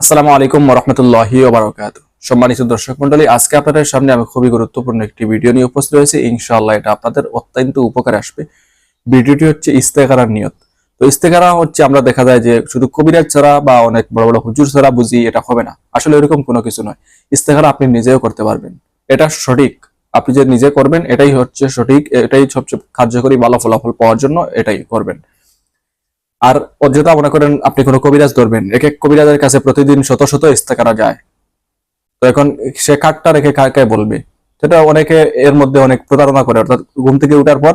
আসসালামু আলাইকুম রহমতুল্লাহি ওবরাকাত সম্মানিত দর্শক মন্ডলী আজকে আপনাদের সামনে আমি খুবই গুরুত্বপূর্ণ একটি ভিডিও নিয়ে উপস্থিত হয়েছি। ইনশাআল্লাহ এটা আপনাদের অত্যন্ত উপকারে আসবে। ভিডিওটি হচ্ছে ইস্তেকারার নিয়ত। তো ইস্তেকারা হচ্ছে, আমরা দেখা যায় যে শুধু কবিরাজ ছাড়া বা অনেক বড় বড় হুজুর ছাড়া বুঝি এটা হবে না। আসলে এরকম কোনো কিছু নয়। ইস্তেকারা আপনি নিজেও করতে পারবেন। এটা সঠিক। আপনি যে নিজে করবেন, এটাই হচ্ছে সঠিক। এটাই সবচেয়ে কার্যকরী ভালো ফলাফল পাওয়ার জন্য এটাই করবেন। আর অযথা মনে করেন আপনি কোনো কবিরাজ ধরবেন। এক এক কবিরাজের কাছে প্রতিদিন শত শত ইস্তেকারা যায়। তো এখন সে কাঠটা রেখে কাকে বলবে? সেটা অনেকে এর মধ্যে অনেক প্রতারণা করে। অর্থাৎ ঘুম থেকে উঠার পর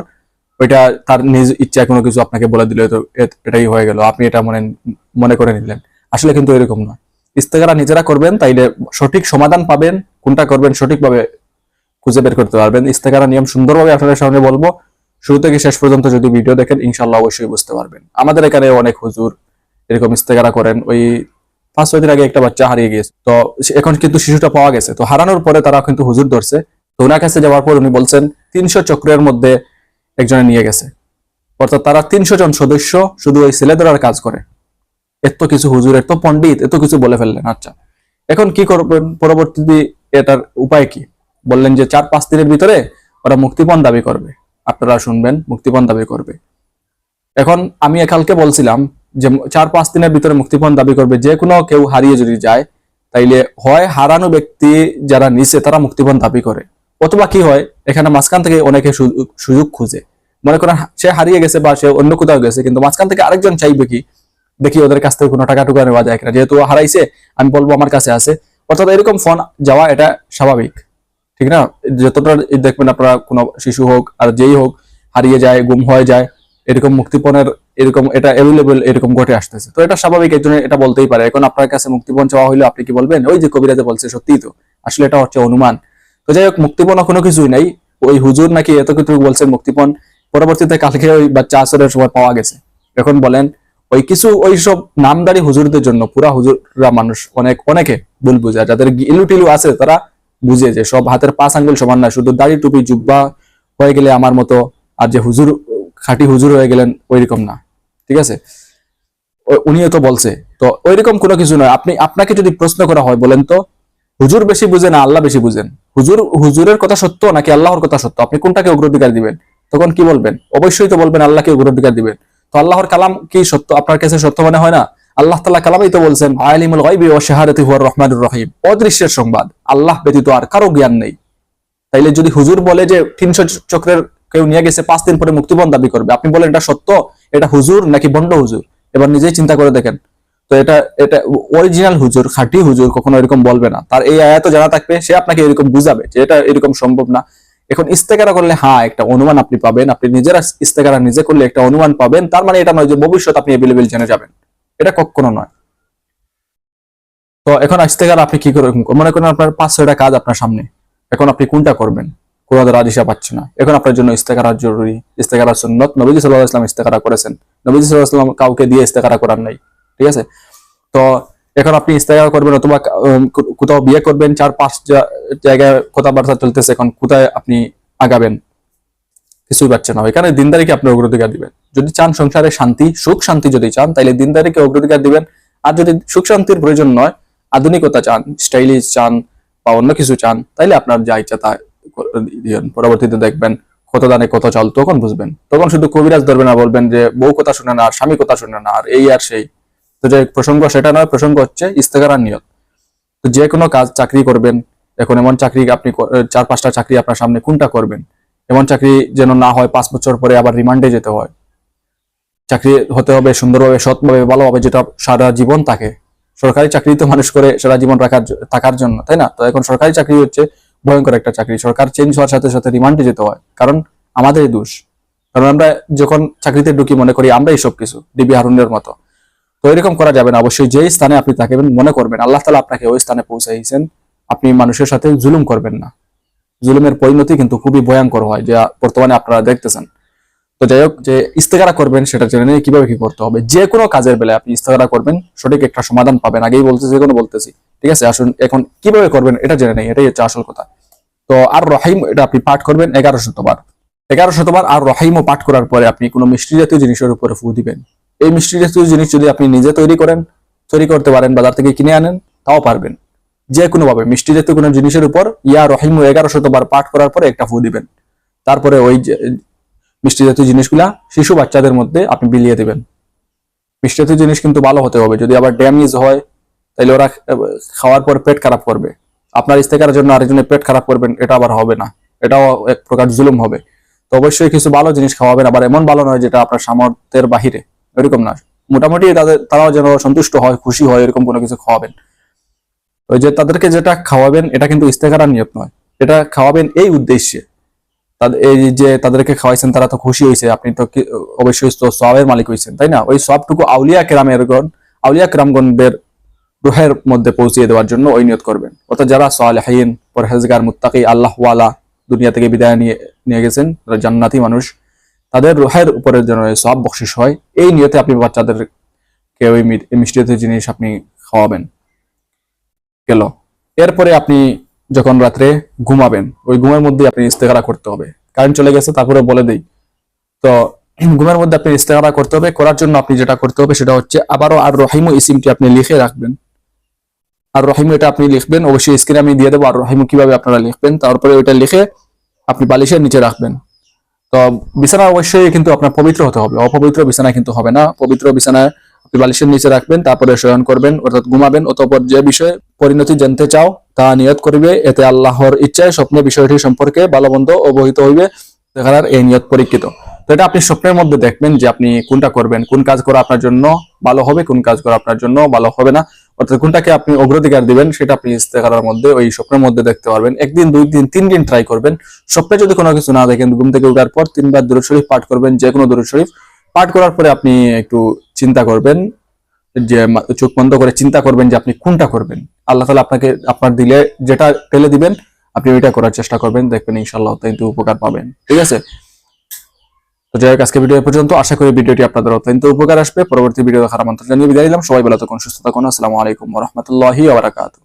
ওইটা তার নিজ ইচ্ছা কোনো কিছু আপনাকে বলে দিলে তো এটাই হয়ে গেল। আপনি এটা মনে মনে করে নিলেন। আসলে কিন্তু এরকম নয়। ইস্তেকারা নিজেরা করবেন, তাইলে সঠিক সমাধান পাবেন, কোনটা করবেন সঠিকভাবে খুঁজে বের করতে পারবেন। ইস্তেকারা নিয়ম সুন্দরভাবে আপনাদের সামনে বলব। শুরু থেকে শেষ পর্যন্ত যদি ভিডিও দেখেন ইনশাল্লাহ অবশ্যই বুঝতে পারবেন। আমাদের এখানে অনেক হুজুর এরকম ইস্তেকারা করেন। ওই পাঁচ ছয় দিন আগে একটা বাচ্চা হারিয়ে গিয়েছে। তো এখন কিন্তু শিশুটা পাওয়া গেছে। তো হারানোর পরে তারা কিন্তু হুজুর ধরছে। তো ওনার কাছে যাওয়ার পর উনি বলছেন, তিনশো চক্রের মধ্যে একজনে নিয়ে গেছে। অর্থাৎ তারা তিনশো জন সদস্য শুধু ওই ছেলে ধরার কাজ করে। এত কিছু হুজুর, এত পণ্ডিত, এত কিছু বলে ফেললেন। আচ্ছা এখন কি করবেন? পরবর্তীতে এটার উপায় কি? বললেন যে চার পাঁচ দিনের ভিতরে ওরা মুক্তিপণ দাবি করবে। আপনারা শুনবেন, মুক্তিপণ দাবি করবে। এখন আমি কালকে বলছিলাম যে চার পাঁচ দিনের ভিতরে মুক্তিপণ দাবি করবে, যে কোনো কেউ হারিয়ে যদি যায়, তাইলে হয় হারানো ব্যক্তি যারা নিচে তারা মুক্তিপণ দাবি করে। অথবা কি হয়, এখানে মাঝখান থেকে অনেকে সুযোগ খুঁজে। মনে করেন সে হারিয়ে গেছে বা সে অন্য কোথাও গেছে, কিন্তু মাঝখান থেকে আরেকজন চাইবে কি, দেখি ওদের কাছ থেকে কোনো টাকা টুকা নেওয়া যায় কিনা। যেহেতু হারাইছে, আমি বলব আমার কাছে আছে। অর্থাৎ এরকম ফোন যাওয়া, এটা স্বাভাবিক। ঠিক না? যতটা দেখবেন আপনারা কোনো শিশু হোক আর যেই হোক, হারিয়ে যায়, গুম হয়ে যায়, এরকম মুক্তিপণের এরকম, এটা অ্যাভেলেবল এরকম ঘটে আসতেছে। তো এটা স্বাভাবিক একজন এটা বলতেই পারে। এখন আপনার কাছে মুক্তিপণ চাওয়া হইলে, আপনি কি বলবেন? ওই যে কবিরাজে বলছে, সত্যিই তো। আসলে এটা হচ্ছে অনুমান। তো যাই হোক, মুক্তিপণ কোনো কিছুই নাই। ওই হুজুর নাকি এত কিছু বলছেন মুক্তিপণ। পরবর্তীতে কালকে ওই বাচ্চা আসরের সময় পাওয়া গেছে। এখন বলেন, ওই কিছু ওই সব নামদারি হুজুরদের জন্য, পুরা হুজুররা মানুষ, অনেক, অনেকে ভুল বুঝে। যাদের ইলু টিলু আছে, তারা বুঝে যে সব হাতের পাঁচ আঙ্গুল সমান না, শুধু দাড়ি টুপি, জুব্বা হয়ে গেলে আমার মতো আর যে হুজুর, খাঁটি হুজুর হয়ে গেলেন ওইরকম না, ঠিক আছে? উনিও তো বলছে, তো ওইরকম কোনো কিছু নয়। আপনি, আপনাকে যদি প্রশ্ন করা হয় বলেন তো, হুজুর বেশি বুঝে না, আল্লাহ বেশি বুঝেন? হুজুর, হুজুরের কথা সত্য নাকি আল্লাহর কথা সত্য? আপনি কোনটাকে অগ্রাধিকার দিবেন? তখন কি বলবেন? অবশ্যই তো বলবেন, আল্লাহকে অগ্রাধিকার দিবেন। তো আল্লাহর কালাম কি সত্য? আপনার কাছে সত্য মনে হয় না? আল্লাহ তালা কালামই তো বলছেন, আলিমুল গায়বি ওয়া শাহাদাতি হুয়ার রহমানুর রহিম। অদৃশ্যের সংবাদ। আল্লাহ ব্যতীত আর কারও জ্ঞান নেই। তাইলে যদি হুজুর বলে যে তিনশো চক্রের কেউ নিয়ে গেছে, পাঁচ দিন পরে মুক্তিপণ দাবি করবে, আপনি বলেন এটা সত্য? এটা হুজুর নাকি বন্ড হুজুর? এবার নিজেই চিন্তা করে দেখেন। তো এটা এটা অরিজিনাল হুজুর, খাঁটি হুজুর কখনো এরকম বলবে না। তার এই আয়াত জানা থাকবে, সে আপনাকে এরকম বুঝাবে যে এটা এরকম সম্ভব না। এখন ইস্তেকারা করলে হ্যাঁ একটা অনুমান আপনি পাবেন। আপনি নিজেরা ইস্তেকারা নিজে করলে একটা অনুমান পাবেন। তার মানে এটা নয় যে ভবিষ্যৎ আপনি এভেলেবেল জেনে যাবেন। এটা কখনো নয়। তো এখন ইস্তেকারা আপনি কি করবেন? মনে করেন আপনার পাঁচ, ছয়টা কাজ আপনার সামনে। এখন আপনি কোনটা করবেন? কোনো রাদিশা পাচ্ছে না। এখন আপনার জন্য ইস্তেকারা জরুরি। ইস্তেকারা সুন্নত। নবীজি সাল্লাহ ইসলাম ইস্তেকারা করেছেন। নবীজি সাল্লাহ ইসলাম কাউকে দিয়ে ইস্তেকারা করার নাই। ঠিক আছে? তো এখন আপনি ইস্তেকারা করবেন অথবা কোথাও বিয়ে করবেন, চার, পাঁচ জায়গায় কথাবার্তা চলতেছে, এখন কোথায় আপনি আগাবেন? কিছুই পাচ্ছে না। এখানে দিনদারিকে আপনি অগ্রাধিকার দিবেন। যদি চান সংসারে শান্তি, সুখ, শান্তি যদি চান তাহলে দিনদারিকে অগ্রাধিকার দিবেন। আর যদি সুখ শান্তির প্রয়োজন নয়, আধুনিকতা চান, স্টাইলিশ চান, বা অন্য কিছু চান, তাইলে আপনার যা ইচ্ছা তা পরবর্তীতে দেখবেন কত দানে কত চাল, তখন বুঝবেন। তখন শুধু কবিরাজ ধরবেন না, বলবেন যে বউ কথা শুনে না, আর স্বামী কথা শুনে না, আর এই আর সেই। তো যে প্রসঙ্গ সেটা নয়, প্রসঙ্গ হচ্ছে ইস্তেকারার নিয়ত। তো যে কোনো কাজ চাকরি করবেন, এখন এমন চাকরি আপনি চার পাঁচটা চাকরি আপনার সামনে কোনটা করবেন? এমন চাকরি যেন না হয়, পাঁচ বছর পরে আবার রিমান্ডে যেতে হয়। চাকরি হতে হবে, সুন্দরভাবে, সৎভাবে, ভালোভাবে যেটা সারা জীবন থাকে। সরকারি চাকরি তো মানুষ করে সারা জীবন রাখার থাকার জন্য, তাই না? তো এখন সরকারি চাকরি হচ্ছে ভয়ঙ্কর একটা চাকরি। সরকার চেঞ্জ হওয়ার সাথে সাথে রিমান্ডে যেতে হয়, কারণ আমাদেরই দোষ। কারণ আমরা যখন চাকরিতে ঢুকি, মনে করি আমরাই সবকিছু ডিবি হারুনের মতো। তো এরকম করা যাবে না। অবশ্যই যেই স্থানে আপনি থাকবেন মনে করবেন, আল্লাহ তালা আপনাকে ওই স্থানে পৌঁছাইছেন। আপনি মানুষের সাথে জুলুম করবেন না। জুলুমের পরিণতি কিন্তু খুবই ভয়ঙ্কর হয়, যা বর্তমানে আপনারা দেখতেছেন। যাই হোক, যে ইস্তেকারা করবেন সেটা জেনে নিয়ে কীভাবে কি করতে হবে? যে কোনো কাজের বেলায় আপনি ইস্তেকারা করবেন, সঠিক একটা সমাধান পাবেন, আগেই বলতেছি যে কোনো বলতেছি। ঠিক আছে? আসুন, এখন কীভাবে করবেন এটা জেনে নেই, এটাই হচ্ছে আসল কথা। তো আর রহিম, এটা আপনি পাঠ করবেন এগারো শতবার এগারো শতবার আর রহিমও পাঠ করার পরে আপনি কোনো মিষ্টি জাতীয় জিনিসের উপরে ফু দিবেন। এই মিষ্টি জাতীয় জিনিস যদি আপনি নিজে তৈরি করেন, তৈরি করতে পারেন, বাজার থেকে কিনে আনেন, তাও পারবেন। যে কোনো ভাবে মিষ্টি জাতীয় কোনো জিনিসের উপর ইয়া রহিম এগারো শতবার পাঠ করার পরে একটা ফু দিবেন। তারপরে ওই মিষ্টি জাতীয় জিনিসগুলা শিশু বাচ্চাদের মধ্যে আপনি বিলিয়ে দিবেন। মিষ্টি জাতীয় জিনিস কিন্তু ভালো হতে হবে। যদি আবার ড্যামেজ হয় তাহলে ওরা খাওয়ার পর পেট খারাপ করবে। আপনার ইস্তেকার জন্য আরেকজনের পেট খারাপ করবেন, এটা আবার হবে না। এটাও এক প্রকার জুলুম হবে। তো অবশ্যই কিছু ভালো জিনিস খাওয়াবেন, আবার এমন ভালো নয় যেটা আপনার সামর্থ্যের বাহিরে। এরকম না। মোটামুটি তাদের, তারাও যেন সন্তুষ্ট হয়, খুশি হয়, এরকম কোনো কিছু খাওয়াবেন। ওই যে তাদেরকে যেটা খাওয়াবেন, এটা কিন্তু ইস্তেকারার নিয়ত নয়। এটা খাওয়াবেন এই উদ্দেশ্যে। তাদের এই যে তাদেরকে খাওয়াইছেন, তারা তো খুশি হয়েছে আপনি তো অবশ্যই তো সবের মালিক হয়েছেন তাই না? ওই সবটুকু আউলিয়া কেরামের গণ, আউলিয়া কেরামগণদের রুহের মধ্যে পৌঁছিয়ে দেওয়ার জন্য ওই নিয়ত করবেন। অর্থাৎ যারা সালেহীন, পরহেজগার, মুত্তাকি আল্লাহওয়ালা দুনিয়া থেকে বিদায় নিয়ে নিয়ে গেছেন, যারা জান্নাতি মানুষ, তাদের রুহের উপরে যেন সব বকশিস হয়, এই নিয়তে আপনি বাচ্চাদেরকে ওই মিষ্টি জিনিস আপনি খাওয়াবেন। গেল। এরপরে আপনি যখন রাত্রে ঘুমাবেন, ওই ঘুমের মধ্যে আপনি ইস্তেকারা করতে হবে। কারেন্ট চলে গেছে, তারপরে বলে দেই। তো, ঘুমের মধ্যে আপনি ইস্তেকারা করতে হবে, করার জন্য আপনি যেটা করতে হবে সেটা হচ্ছে আবারও আর রহিমু ইসিমটি আপনি লিখে রাখবেন। আর রহিমু এটা আপনি লিখবেন, অবশ্যই স্ক্রিনে আমি দিয়ে দেবো আর রহিমু কীভাবে আপনারা লিখবেন, তারপরে ওইটা লিখে আপনি বালিশের নিচে রাখবেন। তো, বিছানা অবশ্যই কিন্তু আপনার পবিত্র হতে হবে, অপবিত্র বিছানা কিন্তু হবে না। পবিত্র বিছানায় আপনি বালিশের নিচে রাখবেন, তারপরে শয়ন করবেন, অর্থাৎ ঘুমাবেন, অতঃপর যে বিষয়ে পরিণতি জানতে চাও, তা নিয়ত করিবে। এতে আল্লাহর ইচ্ছায় স্বপ্নে বিষয়টি সম্পর্কে ভালো মন্দ অবহিত হইবে। দেখার এই নিয়ত পরীক্ষিত। তো এটা আপনি স্বপ্নের মধ্যে দেখবেন যে আপনি কোনটা করবেন। কোন কাজ করা আপনার জন্য ভালো হবে, কোন কাজ করা আপনার জন্য ভালো হবে না। অর্থাৎ কোনটাকে আপনি অগ্রাধিকার দিবেন, সেটা আপনি ইস্তেখারার মধ্যে, ওই স্বপ্নের মধ্যে দেখতে পারবেন। একদিন, দুই দিন, তিন দিন ট্রাই করবেন। স্বপ্নে যদি কোনো কিছু না দেখেন, ঘুম থেকে উঠার পর তিনবার দূর শরীফ পাঠ করবেন যে কোনো দূর শরীফ। পাঠ করার পরে আপনি একটু চিন্তা করবেন যে চোখ বন্ধ করে চিন্তা করবেন যে আপনি কোনটা করবেন। আল্লাহ তালা আপনাকে, আপনার দিলে যেটা টেলে দিবেন, আপনি ওইটা করার চেষ্টা করবেন, দেখবেন ইনশাল্লাহ অত্যন্ত উপকার পাবেন। ঠিক আছে? তো যাই হোক আজকে ভিডিও পর্যন্ত। আশা করি ভিডিওটি আপনাদের অত্যন্ত উপকার আসবে। পরবর্তী ভিডিও দেখার আমন্ত্রণ জানিয়ে বিদায় দিলাম সবাই বেলা তখন সুস্থ থাকুন। আসসালামু আলাইকুম রহমতুল্লাহি আবরাকাতু